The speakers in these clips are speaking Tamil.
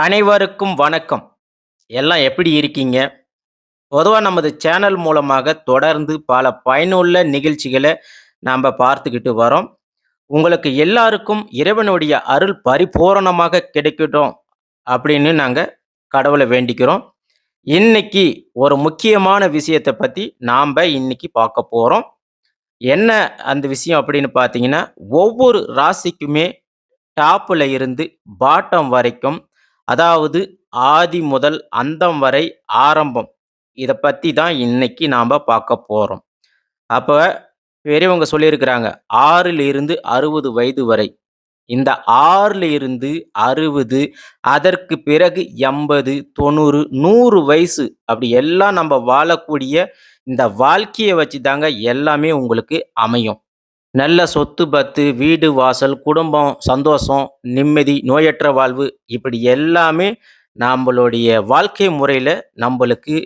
அனைவருக்கும் வணக்கம். எல்லாம் எப்படி இருக்கீங்க? பொதுவாக நமது சேனல் மூலமாக தொடர்ந்து பல பயனுள்ள நிகழ்ச்சிகளை நாம் பார்த்துக்கிட்டு வரோம். உங்களுக்கு எல்லாருக்கும் இறைவனுடைய அருள் பரிபூரணமாக கிடைக்கட்டும் அப்படின்னு நாங்கள் கடவுளை வேண்டிக்கிறோம். இன்னைக்கு ஒரு முக்கியமான விஷயத்த பற்றி நாம் இன்னைக்கு பார்க்க போகிறோம் என்ன அந்த விஷயம் அப்படின்னு பார்த்தீங்கன்னா, ஒவ்வொரு ராசிக்குமே டாப்பில் இருந்து பாட்டம் வரைக்கும், அதாவது ஆதி முதல் அந்தம் வரை ஆரம்பம். இதை பற்றி தான் இன்னைக்கு நாம் பார்க்க போகிறோம் அப்போ பெரியவங்க சொல்லியிருக்கிறாங்க, 6ல இருந்து 60 வயது வரை. இந்த 6ல இருந்து 60 அதற்கு பிறகு 80, 90, 100 வயசு அப்படி எல்லாம் நம்ம வாழக்கூடிய இந்த வாழ்க்கையை வச்சு தாங்க எல்லாமே உங்களுக்கு அமையும். நல்ல சொத்து பத்து, வீடு வாசல், குடும்பம், சந்தோஷம், நிம்மதி, நோயற்ற வாழ்வு இப்படி எல்லாமே நம்பளுடைய வாழ்க்கை முறையில் நம்மளுக்கு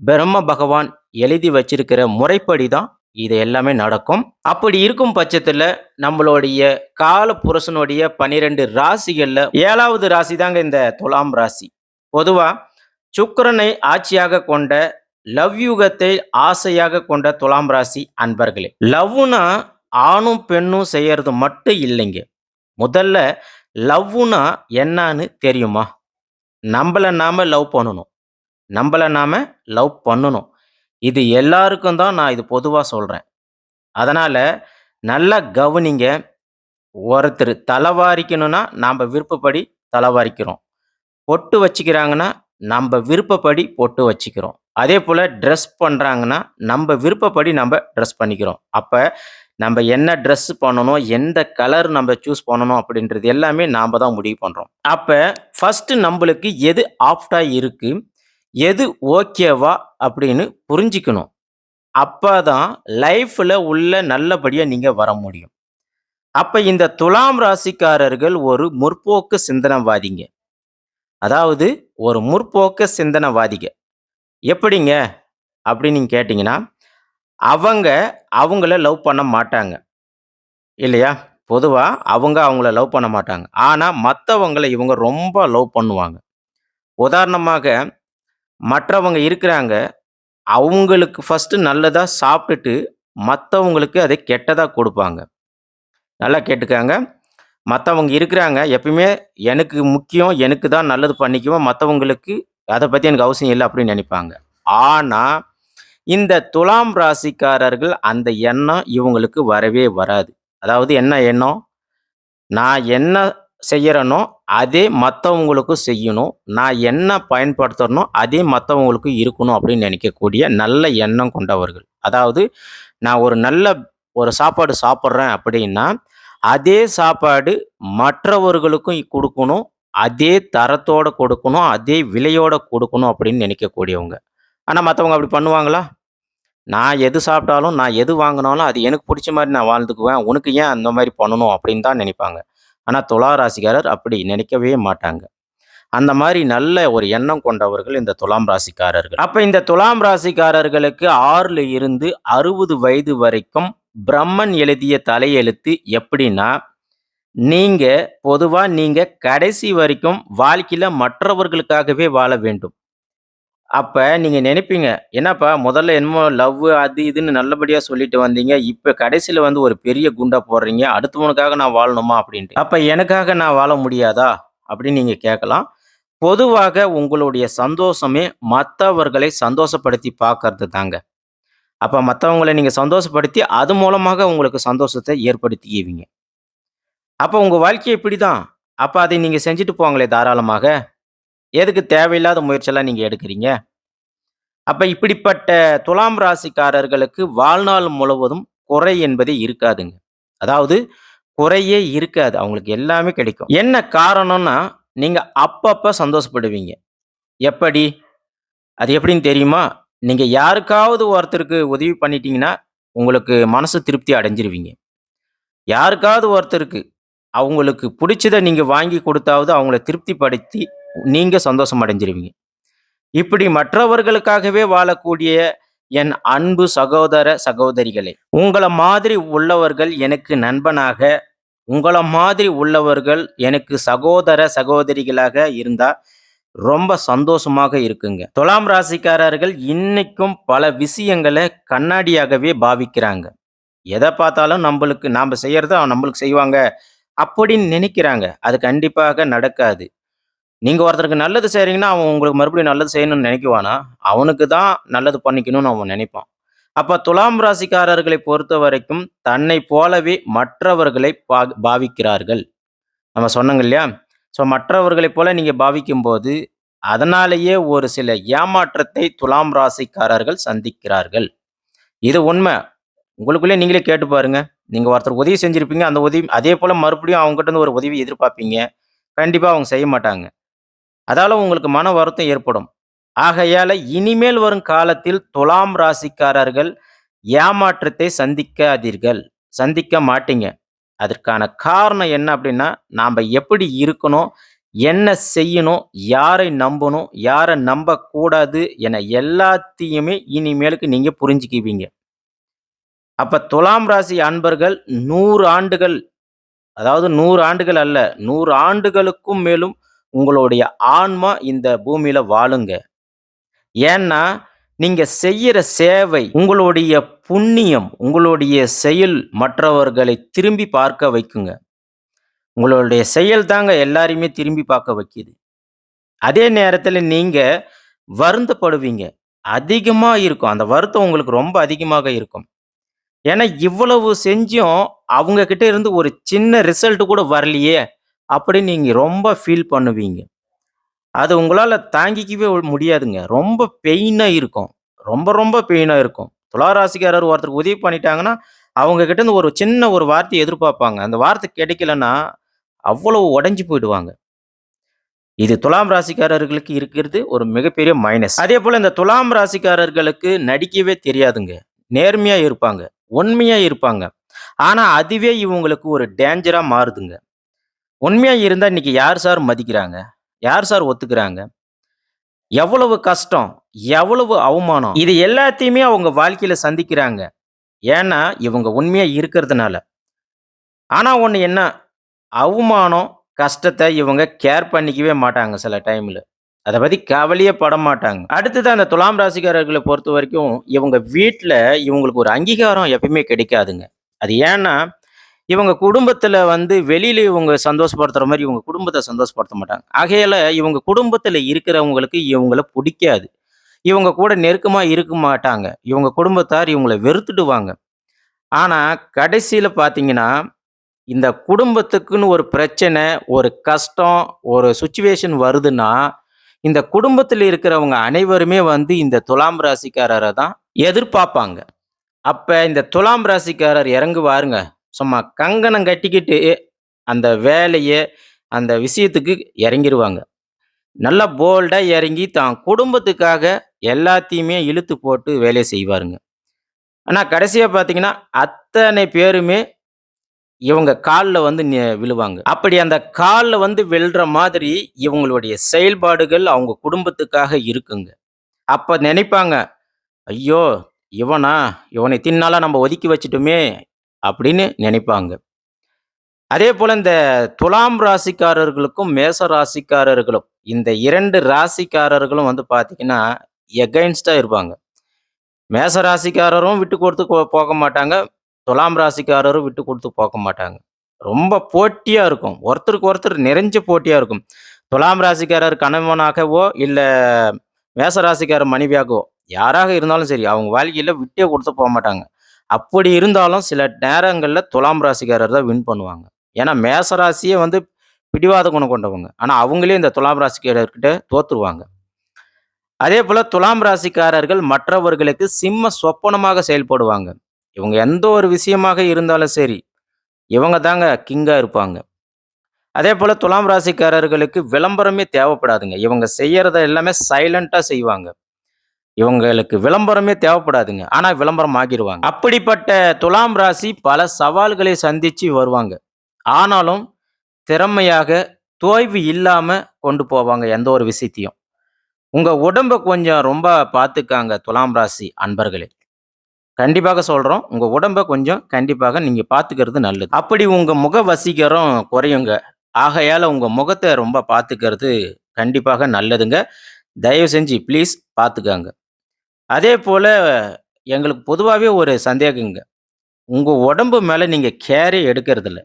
பிரம்ம பகவான் எழுதி வச்சிருக்கிற முறைப்படி தான் இது எல்லாமே நடக்கும். அப்படி இருக்கும் பட்சத்தில் நம்மளுடைய கால புருஷனுடைய பனிரெண்டு ராசிகளில் ஏழாவது ராசி தாங்க இந்த துலாம் ராசி. பொதுவாக சுக்கரனை ஆட்சியாக கொண்ட லவ் யுகத்தை ஆசையாக கொண்ட துலாம் ராசி அன்பர்களே. லவ்னா ஆணும், பெண்ணும் செய்யறது மட்டும் இல்லைங்க. முதல்ல லவ்வுனா என்னான்னு தெரியுமா? நம்மளை நாம லவ் பண்ணணும். நம்மளை நாம லவ் பண்ணணும். இது எல்லாருக்கும் தான் நான் இது பொதுவாக சொல்கிறேன் அதனால் நல்லா கவனிங்க. ஒருத்தர் தலைவாரிக்கணும்னா நாம் விருப்பப்படி தலைவாரிக்கிறோம் பொட்டு வச்சுக்கிறாங்கன்னா, நம்ம விருப்பப்படி பொட்டு வச்சுக்கிறோம். அதேபோல ட்ரெஸ் பண்ணுறாங்கன்னா நம்ம விருப்பப்படி நம்ப ட்ரெஸ் பண்ணிக்கிறோம். அப்போ நம்ம என்ன ட்ரெஸ் பண்ணணும், எந்த கலர் நம்ம சூஸ் பண்ணணும் அப்படின்றது எல்லாமே நாம் தான் முடிவு பண்ணுறோம் அப்போ ஃபஸ்ட்டு நம்மளுக்கு எது ஆப்டாக இருக்குது எது ஓகேவா அப்படின்னு புரிஞ்சுக்கணும். அப்பதான் லைஃப்பில் உள்ள நல்லபடியாக நீங்கள் வர முடியும். அப்போ இந்த துலாம் ராசிக்காரர்கள் ஒரு முற்போக்கு சிந்தனவாதிங்க. அதாவது ஒரு முற்போக்கு சிந்தனைவாதிங்க எப்படிங்க? அப்படின்னு நீங்கள் கேட்டிங்கன்னா அவங்க அவங்கள லவ் பண்ண மாட்டாங்க. இல்லையா? பொதுவாக அவங்க அவங்கள லவ் பண்ண மாட்டாங்க. ஆனால் மற்றவங்களை இவங்க ரொம்ப லவ் பண்ணுவாங்க. உதாரணமாக மற்றவங்க இருக்கிறாங்க. அவங்களுக்கு ஃபஸ்ட்டு நல்லதாக சாப்பிட்டுட்டு, மற்றவங்களுக்கு அதை கெட்டதாக கொடுப்பாங்க நல்லா கேட்டுக்காங்க மற்றவங்க இருக்கிறாங்க. எப்பயுமே எனக்கு முக்கியம். எனக்கு தான் நல்லது பண்ணிக்குவோம் மற்றவங்களுக்கு அதை பற்றி எனக்கு அவசியம் இல்லை அப்படின்னு நினைப்பாங்க ஆனால் இந்த துலாம் ராசிக்காரர்கள் அந்த எண்ணம் இவங்களுக்கு வரவே வராது. அதாவது என்ன எண்ணம்? நான் என்ன செய்யறேனோ, அதே மற்றவங்களுக்கும் செய்யணும். நான் என்ன பயன்படுத்தணும் அதே மற்றவங்களுக்கு இருக்கணும் அப்படின்னு நினைக்கக்கூடிய நல்ல எண்ணம் கொண்டவர்கள். அதாவது நான் ஒரு நல்ல ஒரு சாப்பாடு சாப்பிட்றேன் அப்படின்னா, அதே சாப்பாடு மற்றவர்களுக்கும் கொடுக்கணும் அதே தரத்தோட கொடுக்கணும். அதே விலையோட கொடுக்கணும் அப்படின்னு நினைக்கக்கூடியவங்க ஆனால் மற்றவங்க அப்படி பண்ணுவாங்களா? நான் எது சாப்பிட்டாலும், நான் எது வாங்கினாலும் அது எனக்கு பிடிச்ச மாதிரி நான் வாழ்ந்துக்குவேன். உனக்கு ஏன் அந்த மாதிரி பண்ணணும் அப்படின்னு தான் நினைப்பாங்க ஆனால் துலா ராசிக்காரர் அப்படி நினைக்கவே மாட்டாங்க. அந்த மாதிரி நல்ல ஒரு எண்ணம் கொண்டவர்கள் இந்த துலாம் ராசிக்காரர்கள். அப்போ இந்த துலாம் ராசிக்காரர்களுக்கு ஆறில் இருந்து 60 வயது வரைக்கும் பிரம்மன் எழுதிய தலையெழுத்து எப்படின்னா, நீங்கள் பொதுவாக நீங்கள் கடைசி வரைக்கும் வாழ்க்கையில் மற்றவர்களுக்காகவே வாழ வேண்டும். அப்ப நீங்க நினைப்பீங்க என்னப்பா முதல்ல என்னமோ லவ் அது இதுன்னு நல்லபடியா சொல்லிட்டு வந்தீங்க. இப்ப கடைசில வந்து ஒரு பெரிய குண்டா போடுறீங்க. அடுத்தவனுக்காக நான் வாழணுமா அப்படின்ட்டு. அப்ப எனக்காக நான் வாழ முடியாதா? அப்படின்னு நீங்க கேட்கலாம். பொதுவாக உங்களுடைய சந்தோஷமே மத்தவர்களை சந்தோஷப்படுத்தி பார்க்கறது தாங்க. அப்ப மத்தவங்கள நீங்க சந்தோஷப்படுத்தி, அது மூலமாக உங்களுக்கு சந்தோஷத்த ஏற்படுத்திக்குவீங்க. அப்ப உங்க வாழ்க்கை இப்படிதான். அப்ப அதை நீங்க செஞ்சுட்டு போங்களே தாராளமாக. எதுக்கு தேவையில்லாத முயற்சியெல்லாம் நீங்கள் எடுக்கிறீங்க அப்போ இப்படிப்பட்ட துலாம் ராசிக்காரர்களுக்கு வாழ்நாள் முழுவதும் குறை என்பதே இருக்காதுங்க. அதாவது குறையே இருக்காது. அவங்களுக்கு எல்லாமே கிடைக்கும். என்ன காரணம்னா, நீங்கள் அப்பப்போ சந்தோஷப்படுவீங்க. எப்படி? அது எப்படின்னு தெரியுமா? நீங்கள் யாருக்காவது ஒருத்தருக்கு உதவி பண்ணிட்டீங்கன்னா, உங்களுக்கு மனசு திருப்தி அடைஞ்சிருவீங்க. யாருக்காவது ஒருத்தருக்கு அவங்களுக்கு பிடிச்சதை நீங்கள் வாங்கி கொடுத்தாவது அவங்கள திருப்திப்படுத்தி, நீங்கள் சந்தோஷம் அடைஞ்சிருவீங்க. இப்படி மற்றவர்களுக்காகவே வாழக்கூடிய என் அன்பு சகோதர, சகோதரிகளே! உங்களை மாதிரி உள்ளவர்கள் எனக்கு நண்பனாக, உங்களை மாதிரி உள்ளவர்கள் எனக்கு சகோதர, சகோதரிகளாக இருந்தால் ரொம்ப சந்தோஷமாக இருக்குங்க. துலாம் ராசிக்காரர்கள் இன்னைக்கும் பல விஷயங்களை கண்ணாடியாகவே பாவிக்கிறாங்க. எதை பார்த்தாலும் நம்மளுக்கு நாம் செய்கிறத நம்மளுக்கு செய்வாங்க அப்படின்னு நினைக்கிறாங்க. அது கண்டிப்பாக நடக்காது. நீங்கள் ஒருத்தருக்கு நல்லது செய்கிறீங்கன்னா அவன் உங்களுக்கு மறுபடியும் நல்லது செய்யணும்னு நினைக்குவானா? அவனுக்கு தான் நல்லது பண்ணிக்கணும்னு அவன் நினைப்பான். அப்போ துலாம் ராசிக்காரர்களை பொறுத்த வரைக்கும் தன்னை போலவே மற்றவர்களை பா பாவிக்கிறார்கள். நம்ம சொன்னோங்க இல்லையா? ஸோ மற்றவர்களைப் போல நீங்கள் பாவிக்கும்போது, அதனாலேயே ஒரு சில ஏமாற்றத்தை துலாம் ராசிக்காரர்கள் சந்திக்கிறார்கள். இது உண்மை உங்களுக்குள்ளே நீங்களே கேட்டு பாருங்க. நீங்கள் ஒருத்தர் உதவி செஞ்சுருப்பீங்க அந்த உதவி அதே போல் மறுபடியும் அவங்ககிட்ட இருந்து ஒரு உதவி எதிர்பார்ப்பீங்க. கண்டிப்பாக அவங்க செய்ய மாட்டாங்க. அதால உங்களுக்கு மன வருத்தம் ஏற்படும். ஆகையால இனிமேல் வரும் காலத்தில் துலாம் ராசிக்காரர்கள் ஏமாற்றத்தை சந்திக்காதீர்கள். சந்திக்க மாட்டீங்க. அதற்கான காரணம் என்ன அப்படின்னா, நாம் எப்படி இருக்கணும்? என்ன செய்யணும்? யாரை நம்பணும்? யாரை நம்பக்கூடாது? என எல்லாத்தையுமே இனிமேலுக்கு நீங்கள் புரிஞ்சுக்குவீங்க. அப்போ துலாம் ராசி அன்பர்கள் நூறு ஆண்டுகள் அதாவது நூறு ஆண்டுகள் அல்ல, நூறு ஆண்டுகளுக்கும் மேலும் உங்களுடைய ஆன்மா இந்த பூமியில வாழுங்க. ஏன்னா, நீங்க செய்யற சேவை, உங்களுடைய புண்ணியம், உங்களுடைய செயல் மற்றவர்களை திரும்பி பார்க்க வைக்குங்க. உங்களுடைய செயல் தாங்க எல்லாரையுமே திரும்பி பார்க்க வைக்குது. அதே நேரத்தில் நீங்க வருந்தப்படுவீங்க. அதிகமாக இருக்கும். அந்த வருத்தம் உங்களுக்கு ரொம்ப அதிகமாக இருக்கும். ஏன்னா, இவ்வளவு செஞ்சும் அவங்க கிட்ட இருந்து ஒரு சின்ன ரிசல்ட் கூட வரலையே! அப்படின்னு நீங்கள் ரொம்ப ஃபீல் பண்ணுவீங்க. அது உங்களால் தாங்கிக்கவே முடியாதுங்க. ரொம்ப பெயினாக இருக்கும். ரொம்ப ரொம்ப பெயினாக இருக்கும். துளாராசிக்காரர் ஒருத்தருக்கு உதவி பண்ணிட்டாங்கன்னா, அவங்க ஒரு சின்ன ஒரு வார்த்தையை எதிர்பார்ப்பாங்க. அந்த வார்த்தை கிடைக்கலன்னா, அவ்வளவு உடஞ்சி போயிடுவாங்க. இது துலாம் ராசிக்காரர்களுக்கு இருக்கிறது ஒரு மிகப்பெரிய மைனஸ். அதே போல் இந்த துலாம் ராசிக்காரர்களுக்கு நடிக்கவே தெரியாதுங்க. நேர்மையாக இருப்பாங்க. உண்மையாக இருப்பாங்க. ஆனால் அதுவே இவங்களுக்கு ஒரு டேஞ்சராக மாறுதுங்க. உண்மையா இருந்தா இன்னைக்கு யார் சார் மதிக்கிறாங்க? யார் சார் ஒத்துக்கிறாங்க? எவ்வளவு கஷ்டம், எவ்வளவு அவமானம். இது எல்லாத்தையுமே அவங்க வாழ்க்கையில சந்திக்கிறாங்க. ஏன்னா, இவங்க உண்மையா இருக்கிறதுனால. ஆனா ஒன்று என்ன, அவமானம், கஷ்டத்தை இவங்க கேர் பண்ணிக்கவே மாட்டாங்க சில டைம்ல. அதை பற்றி கவலையே பட மாட்டாங்க அடுத்தது அந்த துலாம் ராசிகாரர்களை பொறுத்த வரைக்கும் இவங்க வீட்டில் இவங்களுக்கு ஒரு அங்கீகாரம் எப்பயுமே கிடைக்காதுங்க. அது ஏன்னா, இவங்க குடும்பத்தில் வந்து வெளியில் இவங்க சந்தோஷப்படுத்துகிற மாதிரி இவங்க குடும்பத்தை சந்தோஷப்படுத்த மாட்டாங்க. ஆகையால இவங்க குடும்பத்தில் இருக்கிறவங்களுக்கு இவங்கள பிடிக்காது இவங்க கூட நெருக்கமாக இருக்க மாட்டாங்க. இவங்க குடும்பத்தார் இவங்கள வெறுத்துடுவாங்க. ஆனால் கடைசியில் பார்த்தீங்கன்னா, இந்த குடும்பத்துக்குன்னு ஒரு பிரச்சனை, ஒரு கஷ்டம், ஒரு சுச்சுவேஷன் வருதுன்னா, இந்த குடும்பத்தில் இருக்கிறவங்க அனைவருமே வந்து இந்த துலாம் ராசிக்காரரை தான் எதிர்பார்ப்பாங்க. அப்போ இந்த துலாம் ராசிக்காரர் இறங்குவாருங்க. சும்மா கங்கணம் கட்டிக்கிட்டு அந்த வேலையை அந்த விஷயத்துக்கு இறங்கிடுவாங்க நல்லா போல்டாக இறங்கி தான் குடும்பத்துக்காக எல்லாத்தையுமே இழுத்து போட்டு வேலையை செய்வாருங்க. ஆனால் கடைசியாக பார்த்தீங்கன்னா, அத்தனை பேருமே இவங்க காலில் வந்து நெ விழுவாங்க. அப்படி அந்த காலில் வந்து விழுற மாதிரி இவங்களுடைய செயல்பாடுகள் அவங்க குடும்பத்துக்காக இருக்குங்க. அப்போ நினைப்பாங்க, "ஐயோ! இவனா? இவனை தின்னால நம்ம ஒதுக்கி வச்சுட்டோமே!" அப்படின்னு நினைப்பாங்க. அதே போல் இந்த துலாம் ராசிக்காரர்களுக்கும், மேச ராசிக்காரர்களும் இந்த இரண்டு ராசிக்காரர்களும் வந்து பார்த்தீங்கன்னா, எகைன்ஸ்டாக இருப்பாங்க. மேச ராசிக்காரரும் விட்டு கொடுத்து போக மாட்டாங்க. துலாம் ராசிக்காரரும் விட்டு கொடுத்து போக மாட்டாங்க. ரொம்ப போட்டியாக இருக்கும். ஒருத்தருக்கு ஒருத்தர் நிறைஞ்ச போட்டியாக இருக்கும். துலாம் ராசிக்காரர் கணவனாகவோ, இல்லை மேச ராசிக்காரர் மனைவியாகவோ, யாராக இருந்தாலும் சரி, அவங்க வாழ்க்கையில் விட்டே கொடுத்து போக மாட்டாங்க அப்படி இருந்தாலும் சில நேரங்களில் துலாம் ராசிக்காரர் தான் வின் பண்ணுவாங்க. ஏன்னா மேச ராசியே வந்து பிடிவாத குணம் கொண்டவங்க. ஆனால் அவங்களே இந்த துலாம் ராசிக்காரர்கிட்ட தோற்றுடுவாங்க அதே போல் துலாம் ராசிக்காரர்கள் மற்றவர்களுக்கு சிம்ம சொப்பனமாக செயல்படுவாங்க. இவங்க எந்த ஒரு விஷயமாக இருந்தாலும் சரி, இவங்க தாங்க கிங்காக இருப்பாங்க. அதே போல் துலாம் ராசிக்காரர்களுக்கு விளம்பரமே தேவைப்படாதுங்க. இவங்க செய்கிறத எல்லாமே சைலண்ட்டாக செய்வாங்க. இவங்களுக்கு விளம்பரமே தேவைப்படாதுங்க. ஆனால் விளம்பரம் ஆகிருவாங்க. அப்படிப்பட்ட துலாம் ராசி பல சவால்களை சந்தித்து வருவாங்க. ஆனாலும் திறமையாக, தோய்வு இல்லாமல் கொண்டு போவாங்க எந்த ஒரு விஷயத்தையும். உங்கள் உடம்ப கொஞ்சம் ரொம்ப பார்த்துக்காங்க துலாம் ராசி அன்பர்களே. கண்டிப்பாக சொல்கிறோம் உங்கள் உடம்ப கொஞ்சம் கண்டிப்பாக நீங்கள் பார்த்துக்கிறது நல்லது. அப்படி உங்கள் முக வசீகரம் குறையுங்க. ஆகையால் உங்கள் முகத்தை ரொம்ப பார்த்துக்கிறது கண்டிப்பாக நல்லதுங்க. தயவு செஞ்சு ப்ளீஸ் பார்த்துக்காங்க அதே போல் எங்களுக்கு பொதுவாகவே ஒரு சந்தேகங்க. உங்கள் உடம்பு மேலே நீங்கள் கேரே எடுக்கிறதில்ல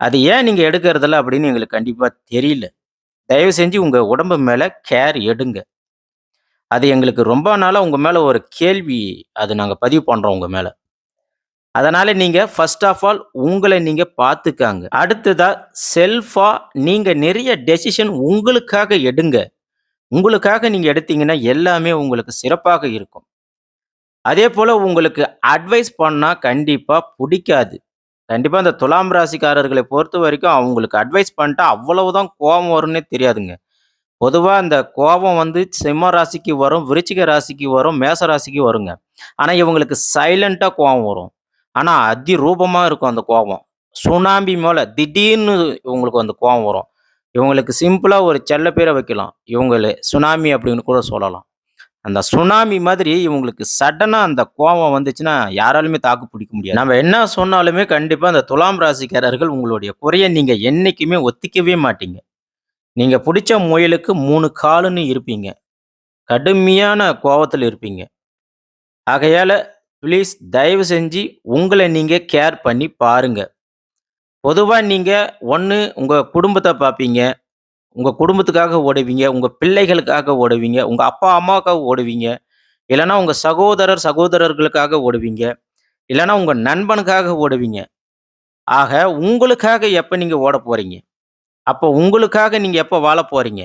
அது ஏன் நீங்கள் எடுக்கிறதில்ல அப்படின்னு எங்களுக்கு கண்டிப்பாக தெரியல. தயவு செஞ்சு உங்கள் உடம்பு மேலே கேர் எடுங்க. அது எங்களுக்கு ரொம்ப நாளாக உங்கள் மேலே ஒரு கேள்வி அது நாங்கள் பதிவு பண்ணுறோம் உங்கள் மேலே அதனால் நீங்கள் ஃபர்ஸ்ட் ஆஃப் ஆல் உங்களை நீங்கள் பார்த்துக்காங்க அடுத்ததாக செல்ஃபாக நீங்கள் நிறைய டெசிஷன் உங்களுக்காக எடுங்க. உங்களுக்காக நீங்க எடுத்தீங்கன்னா எல்லாமே உங்களுக்கு சிறப்பாக இருக்கும். அதே போல் உங்களுக்கு அட்வைஸ் பண்ணா கண்டிப்பா புடிக்காது. கண்டிப்பா இந்த துலாம் ராசிக்காரர்களை பொறுத்தவரைக்கும் அவங்களுக்கு அட்வைஸ் பண்ணிட்டா அவ்வளவுதான் கோவம் வரும்னே தெரியாதுங்க. பொதுவா அந்த கோபம் வந்து சிம்ம ராசிக்கு வரும், விருச்சிக ராசிக்கு வரும், மேச ராசிக்கு வருங்க. ஆனா இவங்களுக்கு சைலன்ட்டா கோவம் வரும். ஆனா அதிரூபமா இருக்கும் அந்த கோபம் சுனாமி போல திடீர்னு இவங்களுக்கு அந்த கோவம் வரும். இவங்களுக்கு சிம்பிளாக ஒரு செல்ல பேரை வைக்கலாம். இவங்கள சுனாமி அப்படின்னு கூட சொல்லலாம். அந்த சுனாமி மாதிரி இவங்களுக்கு சடனாக அந்த கோவம் வந்துச்சுன்னா, யாராலுமே தாக்கு பிடிக்க முடியாது. நம்ம என்ன சொன்னாலுமே கண்டிப்பாக அந்த துலாம் ராசிக்காரர்கள் உங்களுடைய குறையை நீங்கள் என்றைக்குமே ஒத்திக்கவே மாட்டீங்க. நீங்கள் பிடிச்ச முயலுக்கு மூணு காலுன்னு இருப்பீங்க. கடுமையான கோபத்தில் இருப்பீங்க. ஆகையால் ப்ளீஸ் தயவு செஞ்சு உங்களை நீங்கள் கேர் பண்ணி பாருங்கள் பொதுவாக நீங்கள் ஒன்று உங்கள் குடும்பத்தை பார்ப்பீங்க. உங்கள் குடும்பத்துக்காக ஓடுவீங்க. உங்கள் பிள்ளைகளுக்காக ஓடுவீங்க. உங்கள் அப்பா, அம்மாவுக்காக ஓடுவீங்க. இல்லைனா உங்கள் சகோதரர், சகோதரர்களுக்காக ஓடுவீங்க. இல்லைனா உங்கள் நண்பனுக்காக ஓடுவீங்க. ஆக உங்களுக்காக எப்போ நீங்கள் ஓட போகிறீங்க அப்போ உங்களுக்காக நீங்கள் எப்போ வாழ போறீங்க?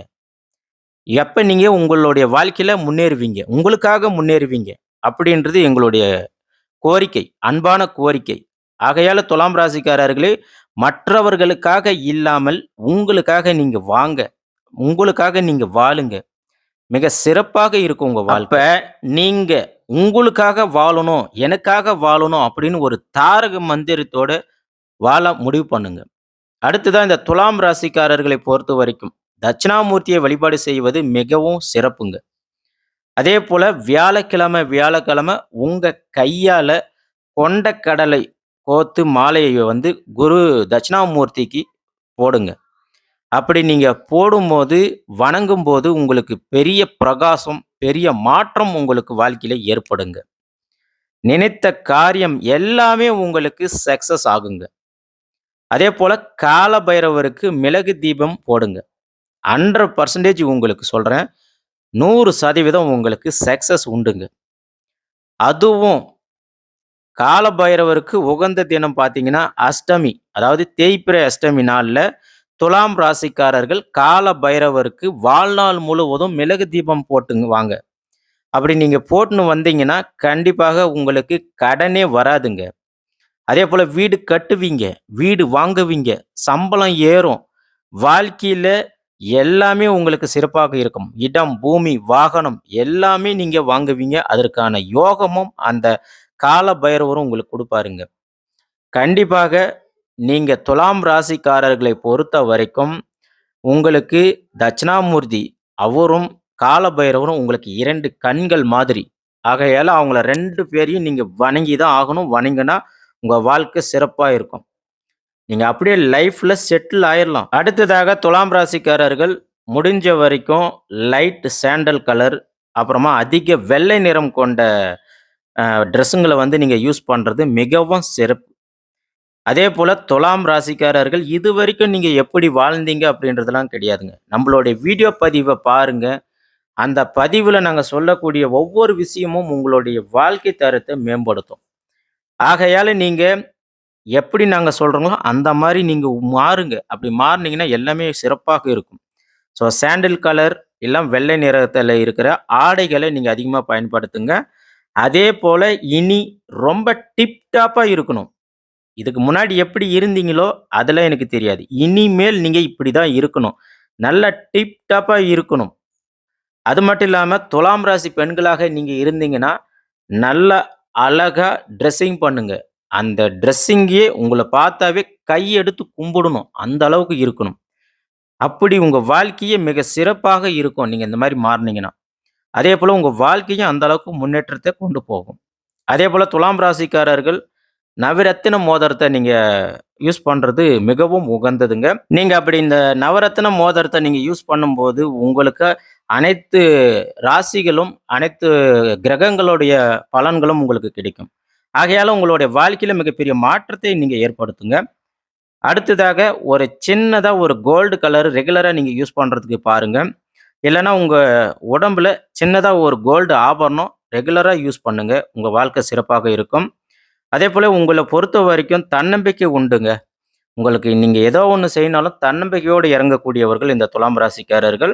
எப்போ நீங்கள் உங்களுடைய வாழ்க்கையில் முன்னேறுவீங்க? உங்களுக்காக முன்னேறுவீங்க? அப்படின்றது எங்களுடைய கோரிக்கை. அன்பான கோரிக்கை. ஆகையால் துலாம் ராசிக்காரர்களே, மற்றவர்களுக்காக இல்லாமல் உங்களுக்காக நீங்க வாங்க. உங்களுக்காக நீங்க வாழுங்க. மிக சிறப்பாக இருக்கும் உங்க வாழ்க்கை. நீங்க உங்களுக்காக வாழணும், எனக்காக வாழணும் அப்படின்னு ஒரு தாரக மந்திரத்தோட வாழ முடிவு பண்ணுங்க. அடுத்ததா இந்த துலாம் ராசிக்காரர்களை பொறுத்தவரைக்கும், தட்சிணாமூர்த்தியை வழிபாடு செய்வது மிகவும் சிறப்புங்க. அதேபோல வியாழக்கிழமை, வியாழக்கிழமை உங்க கையால கொண்டைக்கடலை கோத்து மாலையை வந்து குரு தட்சிணாமூர்த்திக்கு போடுங்க. அப்படி நீங்கள் போடும்போது, வணங்கும்போது உங்களுக்கு பெரிய பிரகாசம், பெரிய மாற்றம் உங்களுக்கு வாழ்க்கையில் ஏற்படுங்க. நினைத்த காரியம் எல்லாமே உங்களுக்கு சக்சஸ் ஆகுங்க. அதேபோல கால பைரவருக்கு மிளகு தீபம் போடுங்க. 100% உங்களுக்கு சொல்கிறேன் நூறு சதவீதம் உங்களுக்கு சக்சஸ் உண்டுங்க. அதுவும் கால பைரவருக்கு உகந்த தினம் பார்த்தீங்கன்னா, அஷ்டமி. அதாவது தேய்பிறை அஷ்டமி நாள்ல துலாம் ராசிக்காரர்கள் கால பைரவருக்கு வாழ்நாள் முழுவதும் மிளகு தீபம் போட்டுங்க வாங்க. அப்படி நீங்க போட்டுன்னு வந்தீங்கன்னா, கண்டிப்பாக உங்களுக்கு கடனே வராதுங்க. அதே போல் வீடு கட்டுவீங்க, வீடு வாங்குவீங்க, சம்பளம் ஏறும். வாழ்க்கையில எல்லாமே உங்களுக்கு சிறப்பாக இருக்கும். இடம், பூமி, வாகனம் எல்லாமே நீங்க வாங்குவீங்க. அதற்கான யோகமும் அந்த கால பைரவரும் உங்களுக்கு கொடுப்பாருங்க கண்டிப்பாக நீங்க துலாம் ராசிக்காரர்களை பொறுத்த வரைக்கும் உங்களுக்கு தட்சிணாமூர்த்தி அவரும், கால பைரவரும் உங்களுக்கு இரண்டு கண்கள் மாதிரி. ஆகையால அவங்கள ரெண்டு பேரையும் நீங்க வணங்கி தான் ஆகணும். வணங்கினா உங்க வாழ்க்கை சிறப்பாக இருக்கும். நீங்க அப்படியே லைஃப்ல செட்டில் ஆயிடலாம் அடுத்ததாக துலாம் ராசிக்காரர்கள் முடிஞ்ச வரைக்கும் லைட் சாண்டல் கலர், அப்புறமா அதிக வெள்ளை நிறம் கொண்ட ட்ரெஸ்ஸுங்களை வந்து நீங்கள் யூஸ் பண்ணுறது மிகவும் சிறப்பு. அதே போல் துலாம் ராசிக்காரர்கள் இது வரைக்கும் நீங்கள் எப்படி வாழ்ந்தீங்க அப்படின்றதெல்லாம் கிடையாதுங்க. நம்மளுடைய வீடியோ பதிவை பாருங்கள் அந்த பதிவில் நாங்கள் சொல்லக்கூடிய ஒவ்வொரு விஷயமும் உங்களுடைய வாழ்க்கை தரத்தை மேம்படுத்தும். ஆகையால நீங்கள் எப்படி நாங்கள் சொல்கிறோங்களோ அந்த மாதிரி நீங்கள் மாறுங்க. அப்படி மாறினீங்கன்னா எல்லாமே சிறப்பாக இருக்கும். ஸோ சாண்டில் கலர் எல்லாம் வெள்ளை நிறத்தில் இருக்கிற ஆடைகளை நீங்கள் அதிகமாக பயன்படுத்துங்க. அதே போல் இனி ரொம்ப டிப்டாப்பாக இருக்கணும். இதுக்கு முன்னாடி எப்படி இருந்தீங்களோ, அதெல்லாம் எனக்கு தெரியாது. இனிமேல் நீங்கள் இப்படி தான் இருக்கணும். நல்ல டிப்டாப்பாக இருக்கணும். அது மட்டும் இல்லாமல் துலாம் ராசி பெண்களாக நீங்கள் இருந்தீங்கன்னா, நல்ல அழகாக ட்ரெஸ்ஸிங் பண்ணுங்க. அந்த ட்ரெஸ்ஸிங்கே உங்களை பார்த்தாவே கையெடுத்து கும்பிடணும். அந்த அளவுக்கு இருக்கணும். அப்படி உங்கள் வாழ்க்கையே மிக சிறப்பாக இருக்கும். நீங்கள் இந்த மாதிரி மாறுனீங்கன்னா. அதே போல் உங்கள் வாழ்க்கையும் அந்த அளவுக்கு முன்னேற்றத்தை கொண்டு போகும். அதே போல் துலாம் ராசிக்காரர்கள் நவரத்தின மோதிரத்தை நீங்கள் யூஸ் பண்ணுறது மிகவும் உகந்ததுங்க. நீங்கள் அப்படி இந்த நவரத்தின மோதிரத்தை நீங்கள் யூஸ் பண்ணும்போது, உங்களுக்கு அனைத்து ராசிகளும், அனைத்து கிரகங்களுடைய பலன்களும் உங்களுக்கு கிடைக்கும். ஆகையால் உங்களுடைய வாழ்க்கையில் மிகப்பெரிய மாற்றத்தை நீங்கள் ஏற்படுத்துங்க. அடுத்ததாக ஒரு சின்னதாக ஒரு கோல்டு கலர் ரெகுலராக நீங்கள் யூஸ் பண்ணுறதுக்கு பாருங்கள் இல்லைன்னா உங்கள் உடம்புல சின்னதாக ஒரு கோல்டு ஆபரணம் ரெகுலராக யூஸ் பண்ணுங்கள் உங்கள் வாழ்க்கை சிறப்பாக இருக்கும். அதே போல் உங்களை பொறுத்த வரைக்கும் தன்னம்பிக்கை உண்டுங்க. உங்களுக்கு நீங்கள் ஏதோ ஒன்று செய்யினாலும் தன்னம்பிக்கையோடு இறங்கக்கூடியவர்கள் இந்த துலாம் ராசிக்காரர்கள்.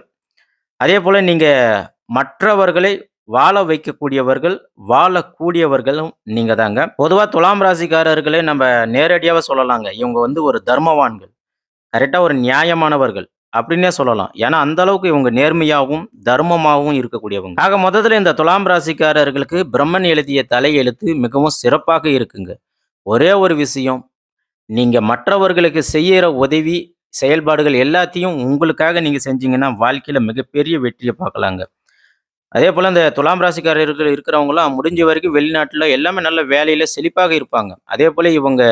அதே போல் நீங்கள் மற்றவர்களை வாழ வைக்கக்கூடியவர்கள், வாழக்கூடியவர்களும் நீங்கள் தாங்க. பொதுவாக துலாம் ராசிக்காரர்களே நம்ம நேரடியாக சொல்லலாங்க. இவங்க வந்து ஒரு தர்மவான்கள். கரெக்டாக ஒரு நியாயமானவர்கள் அப்படின்னே சொல்லலாம். ஏன்னா, அந்த அளவுக்கு இவங்க நேர்மையாகவும் தர்மமாகவும் இருக்கக்கூடியவங்க. ஆக மொத்தத்துல இந்த துலாம் ராசிக்காரர்களுக்கு பிரம்மன் எழுதிய தலை எழுத்து மிகவும் சிறப்பாக இருக்குங்க. ஒரே ஒரு விஷயம், நீங்கள் மற்றவர்களுக்கு செய்கிற உதவி, செயல்பாடுகள் எல்லாத்தையும் உங்களுக்காக நீங்கள் செஞ்சீங்கன்னா, வாழ்க்கையில் மிகப்பெரிய வெற்றியை பார்க்கலாங்க. அதே போல் இந்த துலாம் ராசிக்காரர்கள் இருக்கிறவங்களாம் முடிஞ்ச வரைக்கும் வெளிநாட்டில் எல்லாமே நல்ல வேலையில் செழிப்பாக இருப்பாங்க. அதே போல் இவங்க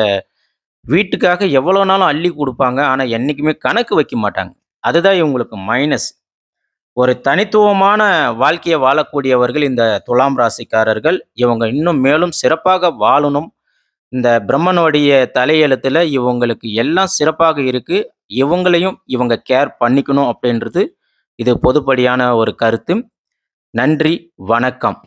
வீட்டுக்காக எவ்வளோ நாளும் அள்ளி கொடுப்பாங்க ஆனால் என்றைக்குமே கணக்கு வைக்க மாட்டாங்க. அதுதான் இவங்களுக்கு மைனஸ். ஒரு தனித்துவமான வாழ்க்கையை வாழக்கூடியவர்கள் இந்த துலாம் ராசிக்காரர்கள். இவங்க இன்னும் மேலும் சிறப்பாக வாழணும். இந்த பிரம்மனுடைய தலையெழுத்தில் இவங்களுக்கு எல்லாம் சிறப்பாக இருக்குது இவங்களையும் இவங்க கேர் பண்ணிக்கணும் அப்படின்றது இது பொதுப்படியான ஒரு கருத்து. நன்றி, வணக்கம்.